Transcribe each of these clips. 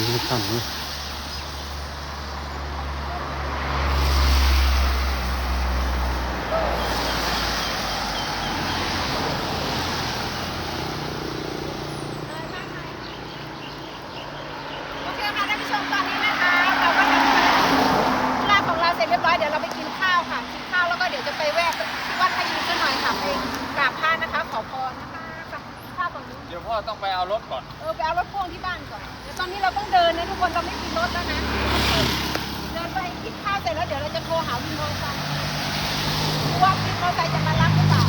你们看看啊 เดี๋ยวพ่อต้องไปเอารถก่อน เออไปเอารถพ่วงที่บ้านก่อนเดี๋ยวตอนนี้เราต้องเดินนะทุกคนเราไม่มีรถแล้วนะ เดินไปกินข้าวเสร็จแล้วเดี๋ยวเราจะโทรหาวินมอเตอร์ไซค์ว่าวินมอเตอร์ไซค์จะมารับหรือเปล่า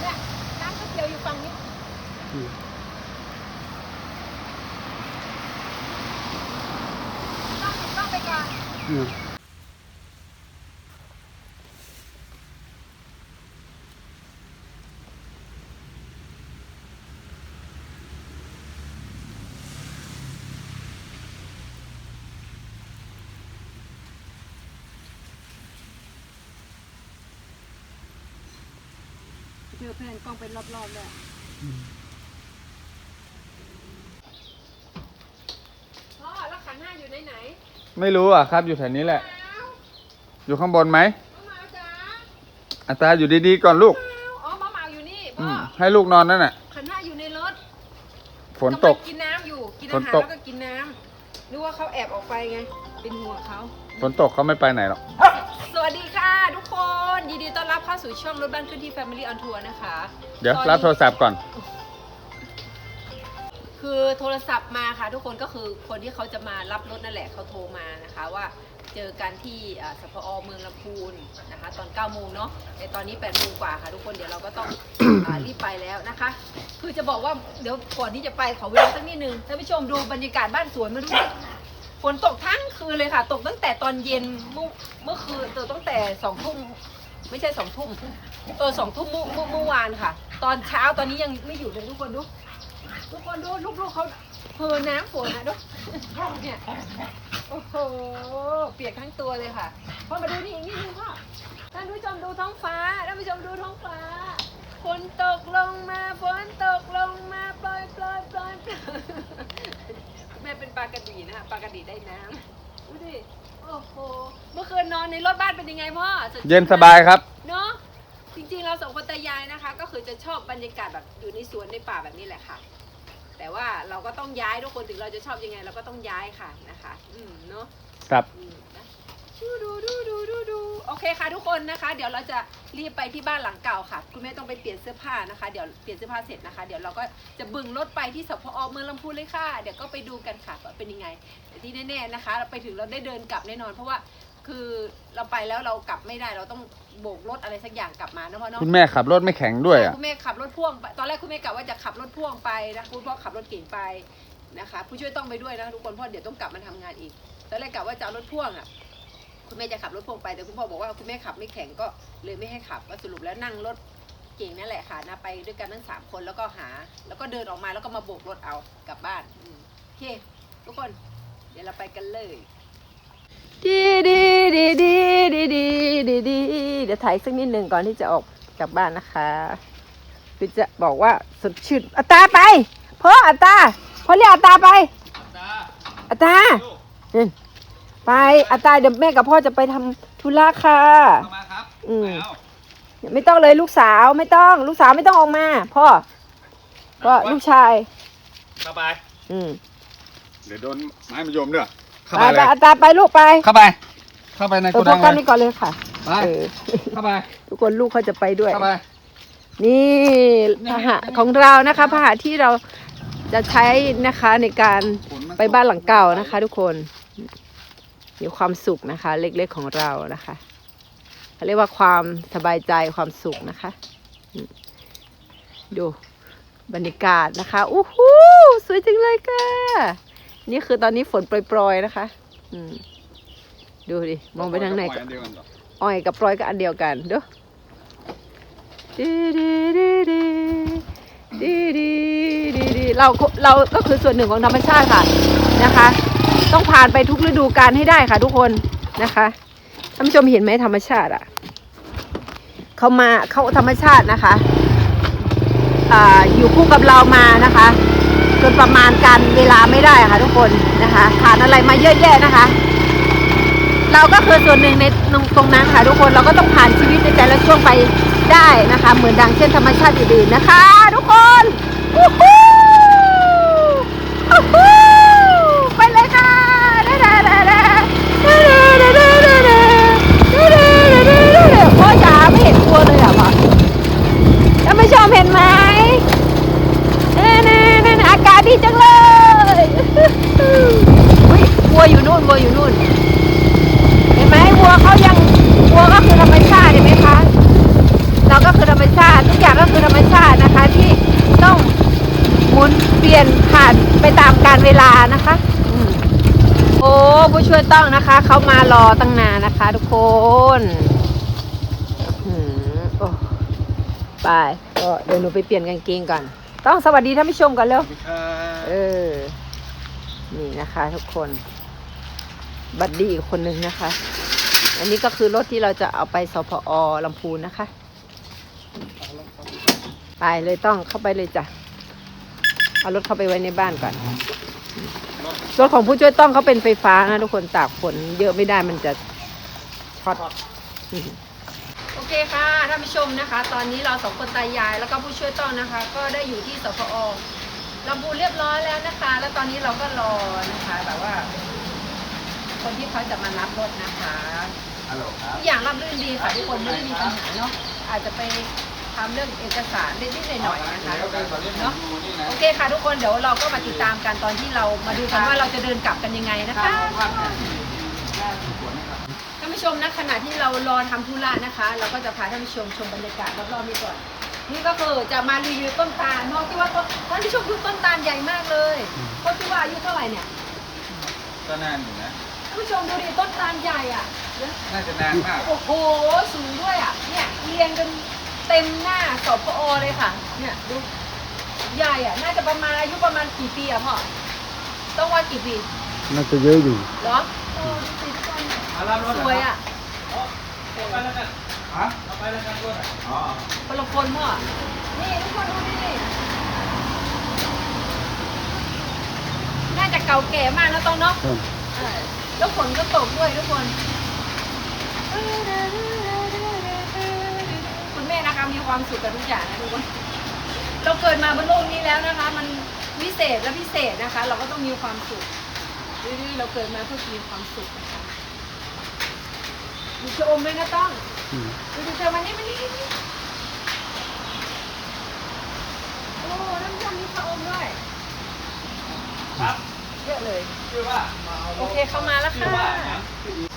เนี่ยร้านก๋วยเตี๋ยวอยู่ฝั่งนี้ อืม ต้องต้องไปก่อน อืม เจอเพื่อนกล้องเป็นรอบๆเลยพ่อแล้วขันห้าอยู่ไหนไหนไม่รู้อะครับ อยู่แถวนี้แหละอ้าวอยู่ข้างบนไหมมะมาวจ๋าอัตราอยู่ดีๆก่อนลูกอ้าวอ๋อมะมาวอยู่นี่อืพ่อม ให้ลูกนอนนั่นน่ะ ขันห้าอยู่ในรถฝนตกำลังกินน้ำอยู่ กินฝอานหารตก แล้วก็กินน้ำนึกว่าเขาแอบออกไปไง เป็นห่วงเขาฝนตกเขาไม่ไปไหนหรอกส วัสดีค่ะ ทุกคนยินดีต้อนรับเข้าสู่ช่องรถบ้านเคลื่อนที่ Family on Tour นะคะเดี๋ยวตอนนี้รับโทรศัพท์ก่อน คือโทรศัพท์มาค่ะ ทุกคนก็คือคนที่เขาจะมารับรถนั่นแหละเขาโทรมานะคะว่าเจอกันที่อ่าสพอเมืองลำพูนนะคะ ตอน9โมงเนาะแต่ตอนนี้8โมงกว่าค่ะทุกคนเดี๋ยวเราก็ต้อง อ่ารีบไปแล้วนะคะ คือจะบอกว่าเดี๋ยวก่อนที่จะไปขอเวลาสักนิดนึงท่านผู้ชมดูบรรยากาศบ้านสวนมาดูดิ ฝนตกทั้งคืนเลยค่ะ ตกตั้งแต่ตอนเย็นเมื่อเมื่อคืนตกตั้งแต่สองทุ่มไม่ใช่สองทุ่มเออสองทุ่มเมื่อเมื่อเมื่อวานค่ะ ตอนเช้าตอนนี้ยังไม่หยุดเลยทุกคนดูทุกคนดูลูกๆเขาเพอน้ำฝนนะดูเนี่ยโอ้โหเปียกทั้งตัวเลยค่ะพ่อมาดูนี่อีกนิดนึงพ่อท่านผู้ชมดูท้องฟ้าท่านผู้ชมดูท้องฟ้าฝนตกลงมาฝนตกลงมาปล่อยปล่อยปล่อย ม่เป็นปลากระดีนะคะปลากระดีได้น้ำดูดิโอ้โหเมื่อคืนนอนในรถบ้านเป็นยังไงพ่อสดชื่เย็นสบายครับ เนาะจริงๆเราสองคนตายายนะคะ ก็คือจะชอบบรรยากาศแบบอยู่ในสวนในป่าแบบนี้แหละค่ะ แต่ว่าเราก็ต้องย้ายทุกคนถึงเราจะชอบยังไง เราก็ต้องย้ายค่ะนะคะ อืมเนาะครับ อืมนะ ดูดูดูดูดูดูโอเคค่ะทุกคนนะคะ เดี๋ยวเราจะรีบไปที่บ้านหลังเก่าค่ะ คุณแม่ต้องไปเปลี่ยนเสื้อผ้านะคะ เดี๋ยวเปลี่ยนเสื้อผ้าเสร็จนะคะ เดี๋ยวเราก็จะบึงรถไปที่สพอเมืองลำพูนเลยค่ะ เดี๋ยวก็ไปดูกันค่ะว่าเป็นยังไงแต่ที่แน่ๆนะคะ เราไปถึงเราได้เดินกลับแน่นอน เพราะว่าคือเราไปแล้วเรากลับไม่ได้เราต้องโบกรถอะไรสักอย่างกลับมานะพ่อเนาะ คุณแม่ขับรถไม่แข็งด้วยอะ คุณแม่ขับรถพ่วงไปตอนแรกคุณแม่กะว่าจะขับรถพ่วงไปนะคุณพ่อขับรถเก่งไปนะคะ ผู้ช่วยต้องไปด้วยนะทุกคนเพราะเดี๋ยวต้องกลับมาทำงานอีกตอนแรกกะว่าจะเอารถพ่วงอะ คุณแม่จะขับรถพ่วงไปแต่คุณพ่อบอกว่าคุณแม่ขับไม่แข็งก็เลยไม่ให้ขับก็สรุปแล้วนั่งรถเก่งนั่นแหละค่ะนะไปด้วยกันทั้งสามคนแล้วก็หา แล้วก็เดินออกมาแล้วก็มาโบกรถเอากลับบ้านอืมโอเค ทุกคน เดี๋ยวเราไปกันเลยดีดีดีดีดีดีดีดีเดี๋ยวถ่ายสักนิดหนึ่งก่อนที่จะออกกลับบ้านนะคะคือจะบอกว่าสดชื่นอัตราไปพ่ออัตราพ่อเรียกอัตราไปอัตราอืม ไปอัตราเดี๋ยวแม่กับพ่อจะไปทำธุระค่ะมาครับอืมไม่ต้องเลยลูกสาวไม่ต้อง ลูกสาวไม่ต้องออกมา พ่อก็ลูกชาย เข้าไปอืมเดี๋ยวโดนไม้มายมด้วยเข้าไปไปเลไปยอัตราไปลูกไปเข้าไป เข้าไปในเอโกอพดับงกันเลนี่ยก่อนเลยค่ะไปเออเข้าไปทุกคนลูกเขาจะไปด้วย เข้าไป นี่พาหะของเรานะคะพาหะที่เราจะใช้นะคะในการไปบ้านหลังเก่านะคะ ทุกคน มีความสุขนะคะ เล็กๆของเรานะคะเขาเรียกว่าความสบายใจความสุขนะคะ ดูบรรยากาศนะคะอู้หูสวยจังเลยค่ะ นี่คือตอนนี้ฝนโปรยๆนะคะดูดิ มองไปทางไหนก็อ้อยกับปลอยก็อันเดียวกันดูดีดีดีดีดีดีดีเราเราก็คือส่วนหนึ่งของธรรมชาติค่ะนะคะ ต้องผ่านไปทุกฤดูกาลให้ได้ค่ะ ทุกคนนะคะท่านผู้ชมเห็นไหมธรรมชาติอะเขามาเขาธรรมชาตินะคะอ่าอยู่คู่กับเรามานะคะจนประมาณการเวลาไม่ได้ค่ะ ทุกคนนะคะผ่านอะไรมาเยอะแยะนะคะ เราก็คือส่วนหนึ่งในตรงนั้นค่ะ ทุกคนเราก็ต้องผ่านชีวิตในแต่ละช่วงไปได้นะคะ เหมือนดังเช่นธรรมชาติอื่นๆนะคะ ทุกคน ต้องนะคะ เขามารอตั้งนานนะคะ ทุกคนอืมโอ้ไปก็เดี๋ยวหนูไปเปลี่ยนกางเกงก่อน ต้องสวัสดีท่านผู้ชมก่อนเร็วเออ นี่นะคะ ทุกคน บัดดี้อีกคนนึงนะคะ อันนี้ก็คือรถที่เราจะเอาไปสพอลำพูนนะคะ ไปเลยต้องเข้าไปเลยจ้ะ เอารถเข้าไปไว้ในบ้านก่อน รถของผู้ช่วยต้องเขาเป็นไฟฟ้านะทุกคนตากฝนเยอะไม่ได้มันจะช็อตโอเคค่ะท่านผู้ชมนะคะ ตอนนี้เราสองคนตายายแล้วก็ผู้ช่วยต้องนะคะ ก็ได้อยู่ที่สพอลำพูนเรียบร้อยแล้วนะคะ แล้วตอนนี้เราก็รอนะคะแบบว่า คนที่เขาจะมารับรถนะคะฮัลโหลครับทุกอย่างรับรื่นดีค่ะทุกคนไม่ได้มีปัญหาเนาะอาจจะไปทำเรื่องเอกสารนิดๆหน่อยๆนะคะเนาะ โอเคค่ะทุกคนเดี๋ยวเราก็มาติดตามกันตอนที่เรามาดูกันว่าเราจะเดินกลับกันยังไงนะคะท่านผู้ชมนะขณะที่เรารอทำธุระนะคะ เราก็จะพาท่านผู้ชมชมบรรยากาศรอบๆนี้ก่อนนี่ก็คือจะมารีวิวต้นตาลเนอกที่ว่าต้นท่านผู้ชมดูต้นตาลใหญ่มากเลยต้นที่ว่าอายุเท่าไหร่เนี่ยก็นานอยู่นะท่านผู้ชมดูดิต้นตาลใหญ่อะน่าจะนานมากโอ้โหสูงด้วยอะเนี่ยเรียงกันเต็มหน้าสปอเลยค่ะ เนี่ยดู ใหญ่อะ น่าจะประมาณอายุประมาณกี่ปีอะพ่อ ต้องว่ากี่ปีน่าจะเยอะอยู่เหรอโอ้ดูสิทุกคนสวยอะฮะเอาไปแล้วกันรถอ๋อคนละคนพ่อ นี่ทุกคนดูดิน่าจะเก่าแก่มากแล้วต้องเนาะเออแล้วฝนก็ตกด้วยทุกคนคุณแม่นะคะมีความสุขกับทุกอย่างนะทุกคน เราเกิดมาบนโลกนี้แล้วนะคะ มันวิเศษและพิเศษนะคะ เราก็ต้องมีความสุขดื้อๆเราเกิดมาเพื่อมีความสุขนะคะมีชะอมด้วยนะต้องดูดูเธอมานี่มานี่นี่โอ้น้ำยำมีชะอมด้วยครับเยอะเลย ชื่อว่ามาเอาโอเคเข้ามาแล้วชื่อค่ะ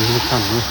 你去看看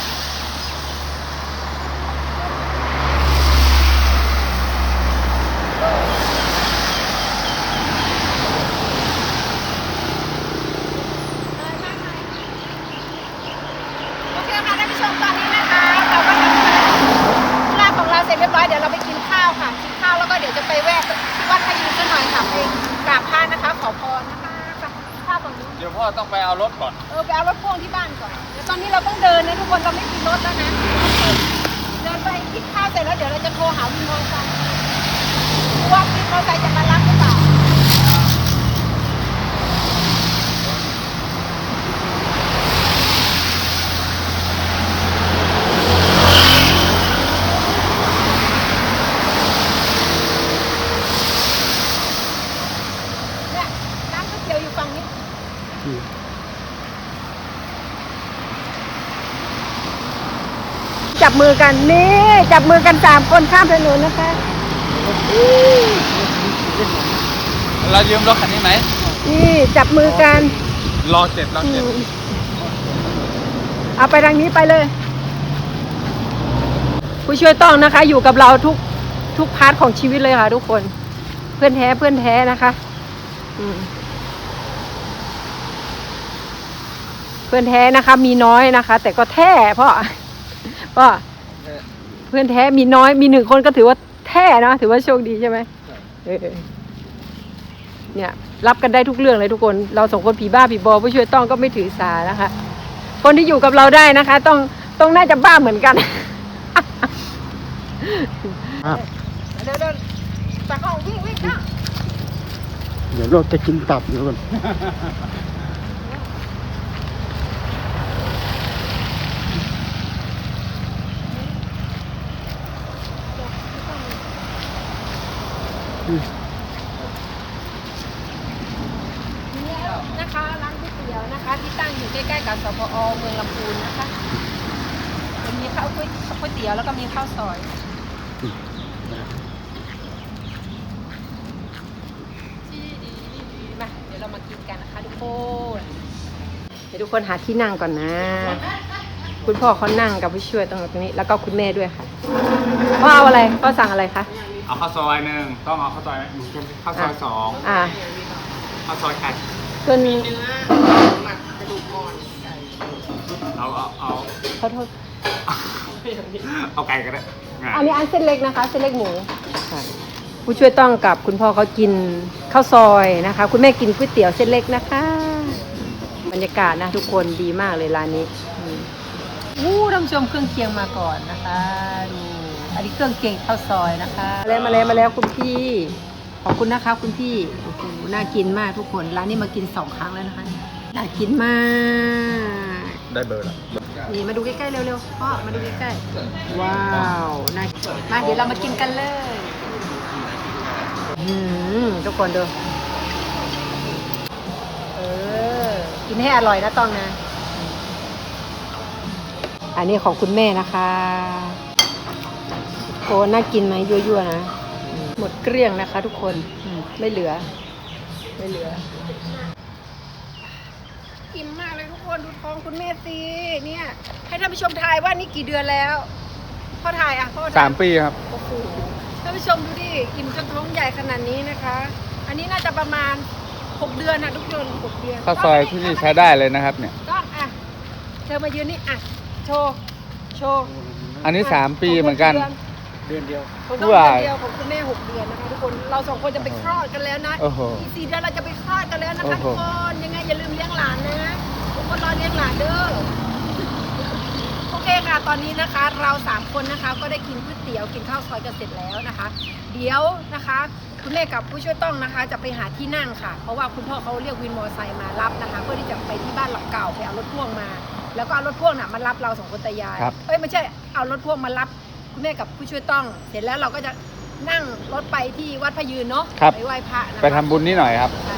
มือกันนี่จับมือกันสามคนข้ามถนนนะคะ เรายืมรถคันนี้ไหมนี่จับมือกัน รอเจ็ดรอเจ็ดเอาไปทางนี้ไปเลย ผู้ช่วยต้องนะคะ อยู่กับเราทุกทุกพาร์ทของชีวิตเลยค่ะทุกคน เพื่อนแท้เพื่อนแท้นะคะอืมเพื่อนแท้นะคะ มีน้อยนะคะ แต่ก็แท้พ่อพ่อ เพื่อนแท้มีน้อยมีหนึ่งคนก็ถือว่าแท้นะถือว่าโชคดีใช่ไหมเออเนี่ยรับกันได้ทุกเรื่องเลยทุกคน เราสองคนผีบ้าผีบอผู้ช่วยต้องก็ไม่ถือสานะคะ คนที่อยู่กับเราได้นะคะ ต้องต้องน่าจะบ้าเหมือนกันอะเดินเดินตะกล้องวิ่งวิ่งจ้าเดี๋ยวเราจะกินตับเดี๋ยวก่อน นี่นะคะร้านก๋วยเตี๋ยวนะคะ ที่ตั้งอยู่ใกล้ๆกับสพอเมืองลำพูนนะคะจะมีข้าวก๋วยก๋วยเตี๋ยวแล้วก็มีข้าวซอยมาเดี๋ยวเรามากินกันนะคะทุกคนเดี๋ยวทุกคนหาที่นั่งก่อนนะ คุณพ่อเขานั่งกับผู้ช่วยตรงนี้ แล้วก็คุณแม่ด้วยค่ะพ่อเอาอะไรพ่อสั่งอะไรคะ เอาข้าวซอยหนึ่งต้องเอาข้าวซอยข้าวซอยสองอ่าข้าวซอยไก่ส่วนเอาเอาเอาขอโทษเอาไก่ก็ได้ง่ายอันนี้อันเส้นเล็กนะคะ เส้นเล็กหมูค่ะผู้ช่วยต้องกับคุณพ่อเขากินข้าวซอยนะคะ คุณแม่กินก๋วยเตี๋ยวเส้นเล็กนะคะ บรรยากาศนะทุกคนดีมากเลยร้านนี้อืมอู้ท่านผู้ชมเครื่องเคียงมาก่อนนะคะดู อันนี้เครื่องเคียงข้าวซอยนะคะมาแล้วมาแล้วมาแล้วคุณพี่ ขอบคุณนะคะคุณพี่โอ้โหน่ากินมากทุกคนร้านนี้มากินสองครั้งแล้วนะคะน่ากินมาก ได้เบอร์แล้วนี่มาดูใกล้ๆเร็วๆพ่อมาดูใกล้ๆว้าวน่ากินมาเดี๋ยวเรามากินกันเลยอืมทุกคนดูเออกินให้อร่อยนะตองนะ อันนี้ของคุณแม่นะคะ โอ้น่ากินไหมยั่วๆนะอืมหมดเกลี้ยงนะคะ ทุกคนอืมไม่เหลือ ไม่เหลืออิ่มมากเลยทุกคนดูท้องคุณแม่สิเนี่ย ให้ท่านผู้ชมทายว่านี่กี่เดือนแล้วพ่อทายอะพ่อทยสามปีครับโอ้โหท่านผู้ชมดูดิอิ่มจนท้องใหญ่ขนาดนี้นะคะ อันนี้น่าจะประมาณหกเดือนนะทุกคนหกเดือนข้าวซอยที่นี่ใช้ได้เลยนะครับ เนี่ยต้องอะเธอมายืนนี่อะโชว์โชว์อันนี้สามปีเหมือนกัน เดือนเดียวของน้องว้ายเดือนเดียวของคุณแม่หกเดือนนะคะทุกคนเราสองคนจะไปคลอดกันแล้วนะโอ้โหอีกสี่เดือนเราจะไปคลอดกันแล้วนะโอ้คะโห ทุกคนยังไงอย่าลืมเลี้ยงหลานนะทุกคนรอเลี้ยงหลานเด้อโอเคค่ะ ตอนนี้นะคะ เราสามคนนะคะ ก็ได้กินก๋วยเตี๋ยวกินข้าวซอยกันเสร็จแล้วนะคะ เดี๋ยวนะคะ คุณแม่กับผู้ช่วยต้องนะคะ จะไปหาที่นั่งค่ะ เพราะว่าคุณพ่อเขาเรียกวินมอเตอร์ไซค์มารับนะคะ เพื่อที่จะไปที่บ้านหลังเก่าไปเอารถพ่วงมา แล้วก็เอารถพ่วงน่ะมารับเราสองคนตายายครับ เอ้ยไม่ใช่เอารถพ่วงมารับ คุณแม่กับผู้ช่วยต้อง เสร็จแล้วเราก็จะนั่งรถไปที่วัดพระยืนเนาะครับ ไปไหว้พระนะคะไปทำบุญนี่หน่อยครับ ใช่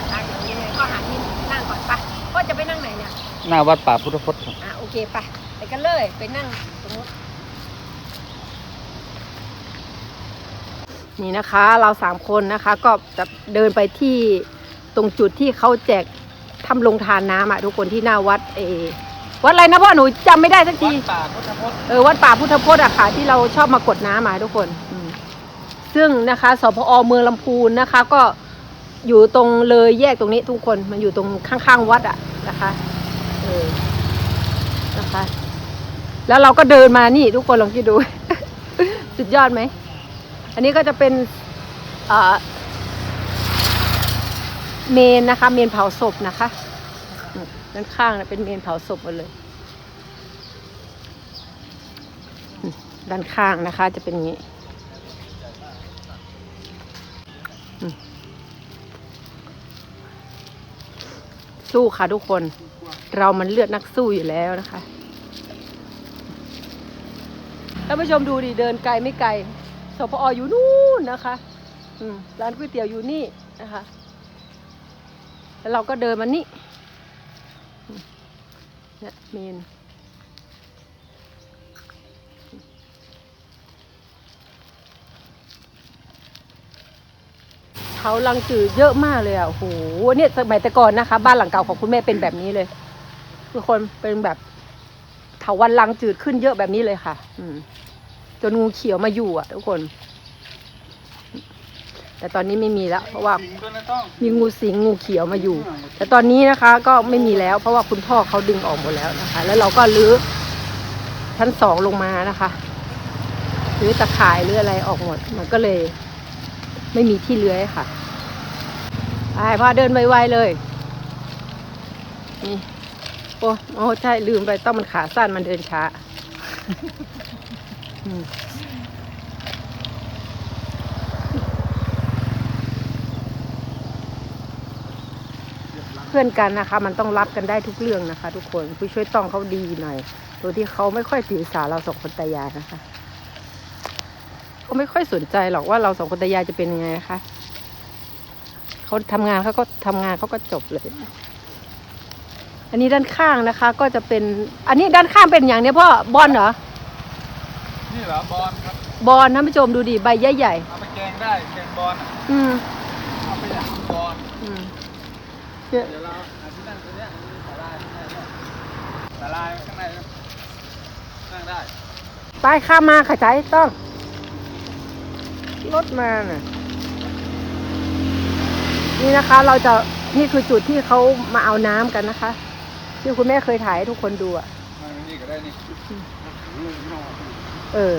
นะคะเดี๋ยวยังไงก็หาที่นั่งก่อนไปก็จะไปนั่งไหนเนี่ย หน้าวัดป่าพุทธพจน์ครับอะโอเคไปไปกันเลยไปนั่งตรงนู้นนี่นะคะเราสามคนนะคะ ก็จะเดินไปที่ตรงจุดที่เขาแจกทำลงทานน้ำอะทุกคนที่หน้าวัดเออ วัดอะไรนะพ่อหนูจำไม่ได้สักทีป่าพุทธพจน์เออวัดป่าพุทธพจน์อะค่ะที่เราชอบมากดน้ำมาทุกคนอืมซึ่งนะคะสพอเมืองลำพูนนะคะ ก็อยู่ตรงเลยแยกตรงนี้ทุกคนมันอยู่ตรงข้างๆวัดอะนะคะเออนะคะ แล้วเราก็เดินมานี่ทุกคนลองคิดดู สุดยอดไหม อันนี้ก็จะเป็นเอ่อเมนนะคะ เมนเผาศพนะคะอืม ด้านข้างนะเป็นเมนเผาศพหมดเลย ด้านข้างนะคะจะเป็นอย่างนี้สู้ค่ะทุกคน เรามันเลือดนักสู้อยู่แล้วนะคะท่านผู้ชมดูดิเดินไกลไม่ไกลสพออยู่นู่นนะคะร้านก๋วยเตี๋ยวอยู่นี่นะคะ แล้วเราก็เดินมานี่ เนี่ยเมนเขาลังจืดเยอะมากเลยอะโหเนี่ยสมัยแต่ก่อนนะคะ บ้านหลังเก่าของคุณแม่เป็นแบบนี้เลย ทุกคนเป็นแบบเถาวันลังจืดขึ้นเยอะแบบนี้เลยค่ะ อืมจนงูเขียวมาอยู่อะ ทุกคน แต่ตอนนี้ไม่มีแล้ว เพราะว่ามีงูสิงงูเขียวมาอยู่ แต่ตอนนี้นะคะก็ไม่มีแล้ว เพราะว่าคุณพ่อเขาดึงออกหมดแล้วนะคะ แล้วเราก็รื้อชั้นสองลงมานะคะรื้อตะข่ายหรืออะไรออกหมด มันก็เลย ไม่มีที่เลื้อยค่ะไปพ่อเดินไวๆเลยนี่โอ้โอ้ใช่ลืมไปต้องมันขาสั้นมันเดินช้าอืมเพื่อนกันนะคะ มันต้องรับกันได้ทุกเรื่องนะคะ ทุกคนผู้ช่วยต้องเขาดีหน่อยตัวที่เขาไม่ค่อยถือสาเราสองคนตายายนะคะเขาไม่ค่อยสนใจหรอกว่าเราสองคนตายายจะเป็นยังไงนะคะเขาทำงานเขาก็ทำงานเขาก็จบเลย อันนี้ด้านข้างนะคะ ก็จะเป็น อันนี้ด้านข้างเป็นอย่างเนี้ยพ่อบอลเหรอนี่เหรอบอลครับบอลท่านผู้ชมดูดิใบใหญ่เอาไปแกงได้แกงบอลอะๆอืมเอาไปย่างบอลอืม เดี๋ยวเราหาที่นั่งตัวเนี้ยมีศาลาข้างในด้วยศาลาข้างในนะนั่งได้ ไปข้ามมาขจายต้อง รถมาน่ะ นี่นะคะเราจะนี่คือจุดที่เขามาเอาน้ำกันนะคะ ที่คุณแม่เคยถ่ายให้ทุกคนดูอะนั่งนี่ก็ได้นี่เออ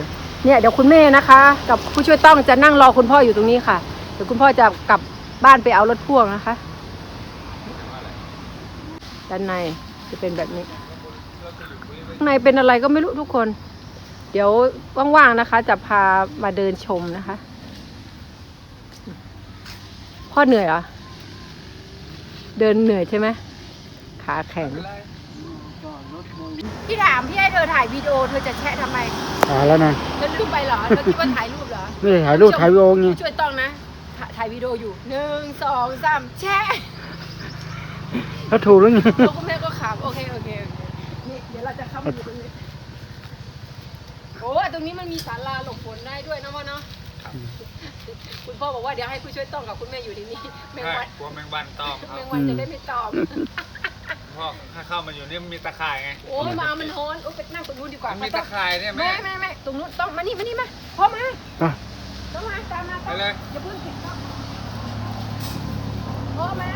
เนี่ยเดี๋ยวคุณแม่นะคะ กับผู้ช่วยต้องจะนั่งรอคุณพ่ออยู่ตรงนี้ค่ะ เดี๋ยวคุณพ่อจะกลับบ้านไปเอารถพ่วงนะคะ ด้านในจะเป็นแบบนี้ข้างในเป็นอะไรก็ไม่รู้ทุกคน เดี๋ยวว่างๆนะคะ จะพามาเดินชมนะคะ พ่อเหนื่อยเหรอ เดินเหนื่อยใช่ไหมขาแข็งพี่ถามพี่ให้เธอถ่ายวิดีโอเธอจะแชะทำไมตายแล้วนะเธอลืมไปเหรอเธอคิดว่าถ่ายรูปเหรอนี่ถ่ายรูปถ่ายวิดีโอไงช่วยต้องนะถ่ายถ่ายวิดีโออยู่หนึ่งสองสามแชะ ถ้าถูกแล้วไงแล้วคุณแม่ก็ขำโอเคโอเคโอเคนี่เดี๋ยวเราจะเข้ามาอยู่ตรงนี้โอ้ตรงนี้มันมีศาลาหลบฝนได้ด้วยนะพ่อเนาะคุณพ่อบอกว่าเดี๋ยวให้ผู้ช่วยต้องกับคุณแม่อยู่ที่นี่แมงใช่วันกลัวแมงวันตอมคแมรับงวันจะได้ไม่ตอมพ่อถ้าเข้ามาอยู่นี่มีตะข่ายไงโอ้ยมามันโหนโอ้ยไปนั่งตรงนู้นดีกว่ามันมีตะข่ายเนี่ยแม่แม่แม่แม่ตรงนู้นต้องมานี่มานี่มาพ่อมาอะต้องมาตามมาตามไปเลยอย่าเพิ่งติดต้องพ่อมา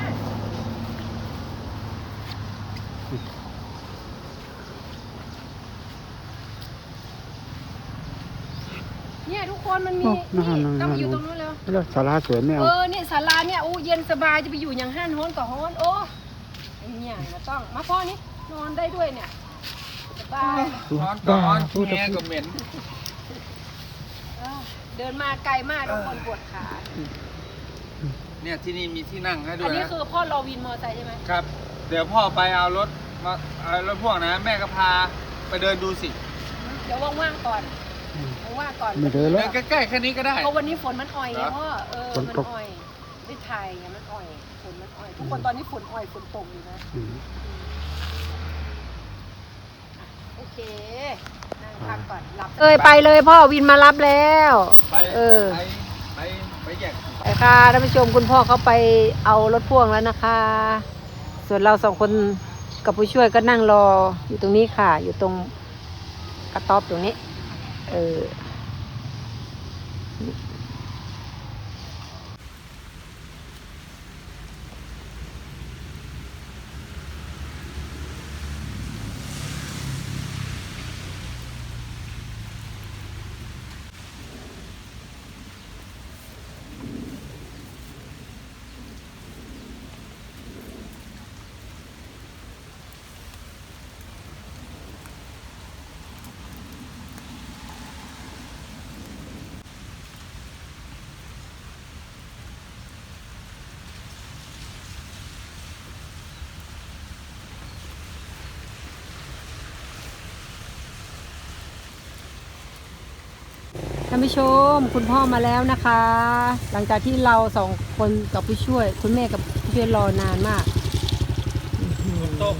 เนี่ยทุกคนมันมีโอ้นี่นั่นนั่นต้องมาอยู่นั่นตรงนู้นแล้ว แล้วสาราสวยไม่เอาเออเนี่ยศาลาเนี่ยโอ้เย็นสบายจะไปอยู่อย่างห้านโฮนกับโฮนโอ้ไอ้เนี่ยมาต้องมาพ่อนี่นอนได้ด้วยเนี่ยสบายนอนก็นอนพูดแงจะพูก็ดเหม็น เออเดินมาไกลมากทุกคนปวดขาเนี่ยที่นี่มีที่นั่งให้ด้อัวนยนี้นะคือพ่อรอวินมอเตอร์ไซค์ใช่ไหมครับ เดี๋ยวพ่อไปเอารถมาเอารถพ่วงนะ แม่ก็พาไปเดินดูสิ เดี๋ยวว่างๆก่อนว่างๆก่อนไม่เดินเดิแล้วนใกล้ๆแค่นี้ก็ได้ เพราะวันนี้ฝนมันอ่อยไงเหรอพ่อเออฝนมันตก อ่อยไม่ไทยไงมันอ่อยฝนมันอ่อยทุกคนตอนนี้ฝนอ่อยฝนตกอยู่นะอืมโอเคนั่งพักก่อนหลับเอ้ยไปเลยพ่อวินมารับแล้ว ไปเออ ไปไปไปแยก ไปค่ะท่านผู้ชมคุณพ่อเขาไปเอารถพ่วงแล้วนะคะ ส่วนเราสองคนกับผู้ช่วยก็นั่งรออยู่ตรงนี้ค่ะ อยู่ตรงกระต๊อบตรงนี้ เออานผู้ชมคุณพ่อมาแล้วนะคะ หลังจากที่เราสองคนกับผู้ช่วย คุณแม่กับผู้ช่วยรอนานมากตก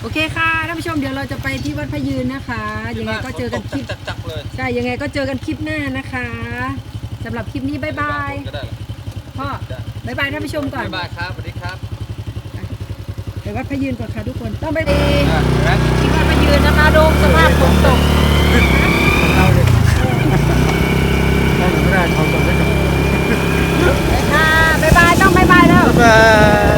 โอเคค่ะท่านผู้ชมเดี๋ยวเราจะไปที่วัดพระยืนนะคะยังไงก็เจอกันคลิปจักๆเลยใช่ยังไงก็เจอกันคลิปหน้านะคะสำหรับคลิปนี้บ๊ายบายก็ได้พ่อบ๊ายบายท่านผู้ชมก่อนบ๊ายบายครับสวัสดีครับไปวัดพระยืนก่อนค่ะทุกคนต้องไปดีอะเห็นไหมที่วัดพระยืนนะคะดูสภาพฝนตก เขาจบไม่จบ ค่ะบ๊ายบายต้องบ๊ายบายแล้ว บ๊ายบาย